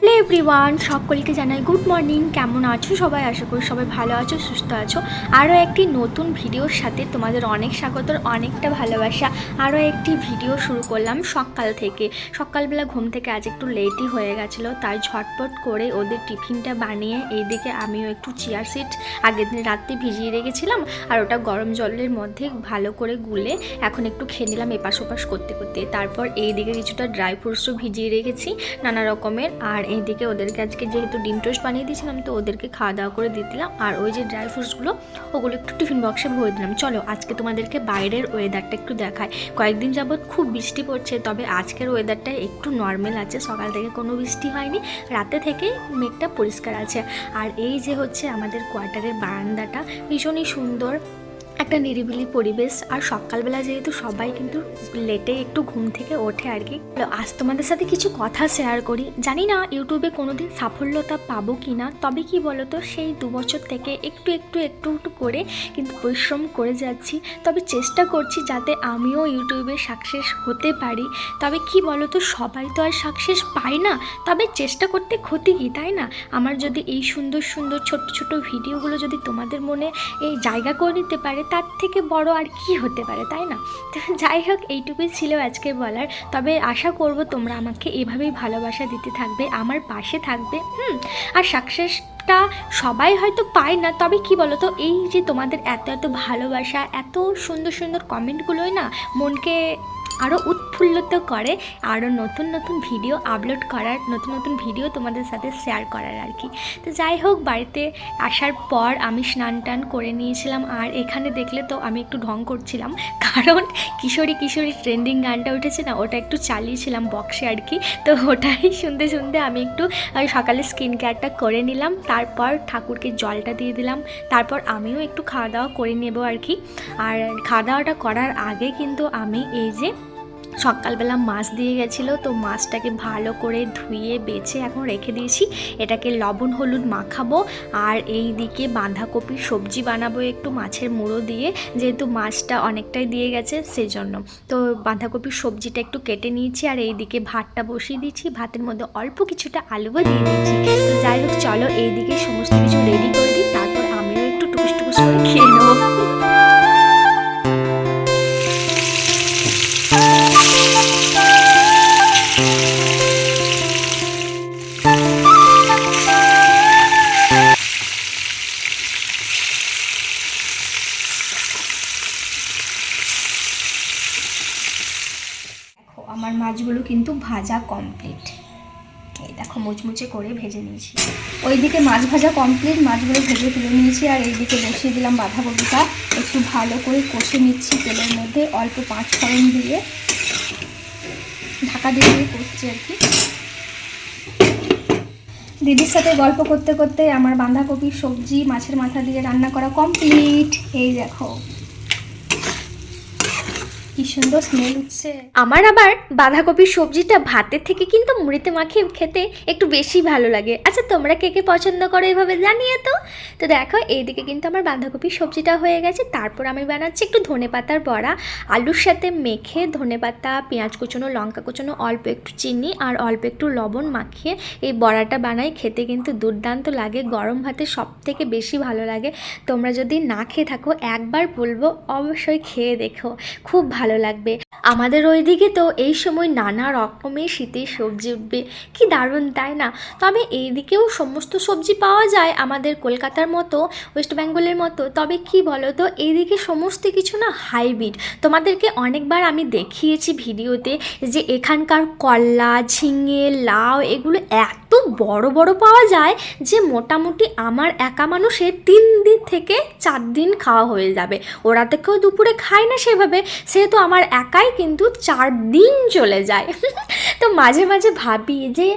Hello everyone সকলকে জানাই good morning কেমন আছো সবাই? আশা করি সবাই ভালো আছো, সুস্থ আছো। আরও একটি নতুন ভিডিওর সাথে তোমাদের অনেক স্বাগত অনেকটা ভালোবাসা। আরও একটি ভিডিও শুরু করলাম সকাল থেকে। সকালবেলা ঘুম থেকে আজ একটু লেটই হয়ে গেছিল, তাই ঝটপট করে ওদের টিফিনটা বানিয়ে এইদিকে আমিও একটু চিয়ার সিট আগের দিন রাত্রে ভিজিয়ে রেখেছিলাম, আর ওটা গরম জলের মধ্যে ভালো করে গুলে এখন একটু খেয়ে নিলাম এপাশ ওপাশ করতে করতে। তারপর এইদিকে কিছুটা ড্রাই ফ্রুটসও ভিজিয়ে রেখেছি, নানা রকমের। আর এইদিকে ওদেরকে আজকে যেহেতু ডিম টোস্ট বানিয়ে দিয়েছিলাম, তো ওদেরকে খাওয়া দাওয়া করে দিয়ে দিলাম। আর ওই যে ড্রাই ফ্রুটসগুলো ওগুলো একটু টিফিন বক্সে ভরে দিলাম। চলো, আজকে তোমাদেরকে বাইরের ওয়েদারটা একটু দেখায় কয়েকদিন যাবৎ খুব বৃষ্টি পড়ছে, তবে আজকের ওয়েদারটা একটু নর্মাল আছে। সকাল থেকে কোনো বৃষ্টি হয়নি, রাতে থেকে মেঘটা পরিষ্কার আছে। আর এই যে হচ্ছে আমাদের কোয়ার্টারের বারান্দাটা, ভীষণই সুন্দর। একটা নিরিবিলি পরিবেশ। আর সকালবেলা যেহেতু সবাই কিন্তু লেটে একটু ঘুম থেকে ওঠে আর কি। তো আজ তোমাদের সাথে কিছু কথা শেয়ার করি। জানি না ইউটিউবে কোনোদিন সাফল্যতা পাবো কি না তবে কি বলতো, সেই দু বছর থেকে একটু একটু একটু একটু করে কিন্তু পরিশ্রম করে যাচ্ছি। তবে চেষ্টা করছি যাতে আমিও ইউটিউবে সাকসেস হতে পারি। তবে কি বলতো, সবাই তো আর সাকসেস পায় না। তবে চেষ্টা করতে ক্ষতি কি, তাই না? আমার যদি এই সুন্দর সুন্দর ছোট ছোট ভিডিওগুলো যদি তোমাদের মনে এই জায়গা করে নিতে পারে তার থেকে বড় আর কি হতে পারে, তাই না? তো যাই হোক, এইটুকুই ছিল আজকে বলার। তবে আশা করব তোমরা আমাকে এভাবেই ভালোবাসা দিতে থাকবে, আমার পাশে থাকবে, হুম? আর সাকসেস টা সবাই হয়তো পায় না, তবে কি বলো তো এই যে তোমাদের এত এত ভালোবাসা, এত সুন্দর সুন্দর কমেন্টগুলোই না মনকে আরও উৎফুল্লিত করে আরও নতুন নতুন ভিডিও আপলোড করার, নতুন নতুন ভিডিও তোমাদের সাথে শেয়ার করার আর কি। তো যাই হোক, বাড়িতে আসার পর আমি স্নান টান করে নিয়েছিলাম, আর এখানে দেখলে তো আমি একটু ঢং করছিলাম, কারণ কিশোরী কিশোরী ট্রেন্ডিং গানটা উঠেছে না, ওটা একটু চালিয়েছিলাম বক্সে আর কি। তো ওটাই শুনতে শুনতে আমি একটু সকালে স্কিন কেয়ারটা করে নিলাম, তারপর ঠাকুরকে জলটা দিয়ে দিলাম, তারপর আমিও একটু খাওয়া দাওয়া করে নেব আর কি। আর খাওয়া দাওয়াটা করার আগে কিন্তু আমি এই যে সকালবেলা মাছ দিয়ে গেছিল, তো মাছটাকে ভালো করে ধুয়ে, বেছে এখন রেখে দিয়েছি। এটাকে লবণ, হলুদ মাখাবো আর এই দিকে বাঁধাকপির সবজি বানাবো একটু মাছের মুড়ো দিয়ে, যেহেতু মাছটা অনেকটাই দিয়ে গেছে সেজন্য। তো বাঁধাকপির সবজিটা একটু কেটে নিয়েছি আর এই দিকে ভাতটা বসিয়ে দিয়েছি। ভাতের মধ্যে অল্প কিছুটা আলুও দিয়ে দিয়েছি। তো যাই হোক, চলো এই দিকে সমস্ত কিছু রেডি করে দিই, তারপর আমিও একটু টুকুস টুকুস করে খেয়ে নেব। আমার মাছগুলো কিন্তু ভাজা কমপ্লিট এই দেখো মুচমুচে করে ভেজে নিয়েছি। ওইদিকে মাছ ভাজা কমপ্লিট মাছগুলো ভেজে তুলে নিয়েছি আর এইদিকে বসিয়ে দিলাম বাঁধাকপিটা। একটু ভালো করে কষে নিচ্ছি তেলের মধ্যে, অল্প পাঁচ ফোড়ন দিয়ে। ঢাকা দিয়ে দিয়ে কষছি আর কি। দিদির সাথে গল্প করতে করতে আমার বাঁধাকপির সবজি মাছের মাথা দিয়ে রান্না করা কমপ্লিট এই দেখো। কি সুন্দর স্মেল উঠছে আমার আবার বাঁধাকপির সবজিটা ভাতের থেকে কিন্তু মুড়িতে মাখিয়ে খেতে একটু বেশি ভালো লাগে। আচ্ছা তোমরা কে কে পছন্দ করো এভাবে জানিয়ে তো। তো দেখো, এইদিকে কিন্তু আমার বাঁধাকপির সবজিটা হয়ে গেছে। তারপর আমি বানাচ্ছি একটু ধনে পাতার বড়া। আলুর সাথে মেখে ধনে পাতা, পেঁয়াজ কুচোনো, লঙ্কা কুচোনো, অল্প একটু চিনি আর অল্প একটু লবণ মাখিয়ে এই বড়াটা বানাই। খেতে কিন্তু দুর্দান্ত লাগে, গরম ভাতে সব থেকে বেশি ভালো লাগে। তোমরা যদি না খেয়ে থাকো, একবার বলব, অবশ্যই খেয়ে দেখো। খুব ভালো লাগবে। আমাদের ওইদিকে তো এই সময় নানা রকমের শীতের সবজি উঠবে। কি দারুণ, তাই না? তবে এই দিকেও সমস্ত সবজি পাওয়া যায় আমাদের কলকাতার মতো, ওয়েস্ট বেঙ্গলের মতো। তবে কি বলো তো এইদিকে সমস্ত কিছু না হাইব্রিড। তোমাদেরকে অনেকবার আমি দেখিয়েছি ভিডিওতে যে এখানকার কলা, ঝিঙে, লাউ, এগুলো এত বড় বড় পাওয়া যায় যে মোটামুটি আমার একা মানুষের তিন দিন থেকে চার দিন খাওয়া হয়ে যাবে। ওরা তো কেউ দুপুরে খায় না সেভাবে। সেহেতু আমার একাই কিন্তু চার দিন চলে যায়। তো মাঝে মাঝে ভাবি যে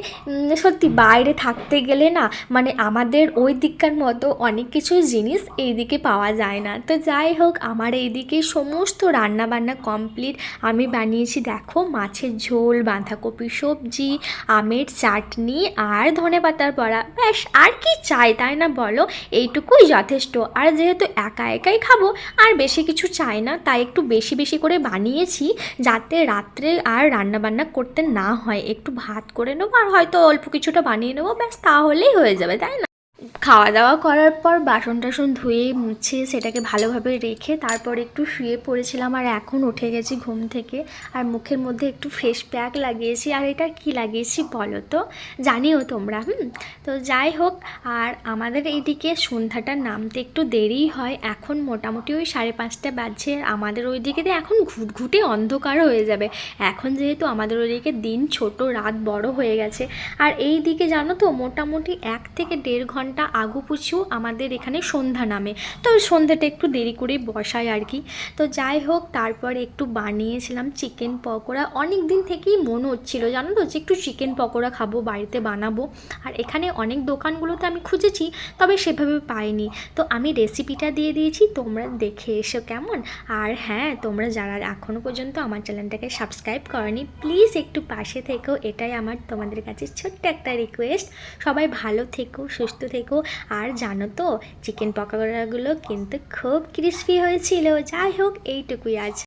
সত্যি বাইরে থাকতে গেলে না মানে আমাদের ওই দিককার মতো অনেক কিছু জিনিস এইদিকে পাওয়া যায় না। তো যাই হোক আমার এইদিকে সমস্ত রান্না বান্না কমপ্লিট আমি বানিয়েছি দেখো মাছের ঝোল বাঁধাকপি সবজি আমের চাটনি আর ধনে পাতার বড়া। ব্যাস আর কি চাই তাই না বলো? এইটুকুই যথেষ্ট। আর যেহেতু একা একাই খাব আর বেশি কিছু চাই না তাই একটু বেশি বেশি করে বানিয়েছি যাতে রাত্রে আর রান্না বান্না করতে না হয়, একটু ভাত করে নেব আর হয়তো অল্প কিছুটা বানিয়ে নেব, ব্যাস তাহলেই হয়ে যাবে, তাই না? খাওয়া দাওয়া করার পর বাসন টাসন ধুয়ে মুছে সেটাকে ভালোভাবে রেখে তারপর একটু শুয়ে পড়েছিলাম আর এখন উঠে গেছি ঘুম থেকে আর মুখের মধ্যে একটু ফ্রেশ প্যাক লাগিয়েছি। আর এটা কি লাগিয়েছি বলো তো? জানিও তোমরা, হুম? তো যাই হোক, আর আমাদের এইদিকে সন্ধ্যাটা নামতে একটু দেরিই হয়। এখন মোটামুটি ওই সাড়ে পাঁচটা বাজছে আমাদের ওইদিকে তো এখন ঘুটঘুটে অন্ধকার হয়ে যাবে। এখন যেহেতু আমাদের ওইদিকে দিন ছোট, রাত বড় হয়ে গেছে। আর এই দিকে জানো তো, মোটামুটি এক থেকে দেড় ঘণ্টা আগু পিছু আমাদের এখানে সন্ধ্যা নামে। তো সন্ধ্যাটা একটু দেরি করে বসাই আর কি। তো যাই হোক, তারপর একটু বানিয়েছিলাম চিকেন পকোড়া। অনেক দিন থেকেই মনে হচ্ছিল, জানো তো, যে একটু চিকেন পকোড়া খাব, বাড়িতে বানাবো। আর এখানে অনেক দোকানগুলোতে আমি খুঁজেছি, তবে সেভাবে পাইনি। তো আমি রেসিপিটা দিয়ে দিয়েছি, তোমরা দেখে এসো কেমন। আর হ্যাঁ তোমরা যারা এখনও পর্যন্ত আমার চ্যানেলটাকে সাবস্ক্রাইব করনি, প্লিজ একটু পাশে থেকো। এটাই আমার তোমাদের কাছে ছোট্ট একটা রিকোয়েস্ট। সবাই ভালো থেকো, সুস্থ থেকো আর জানো তো চিকেন পকোড়াগুলো কিন্তু খুব ক্রিস্পি হয়েছিল। যাই হোক এইটুকুই আজ।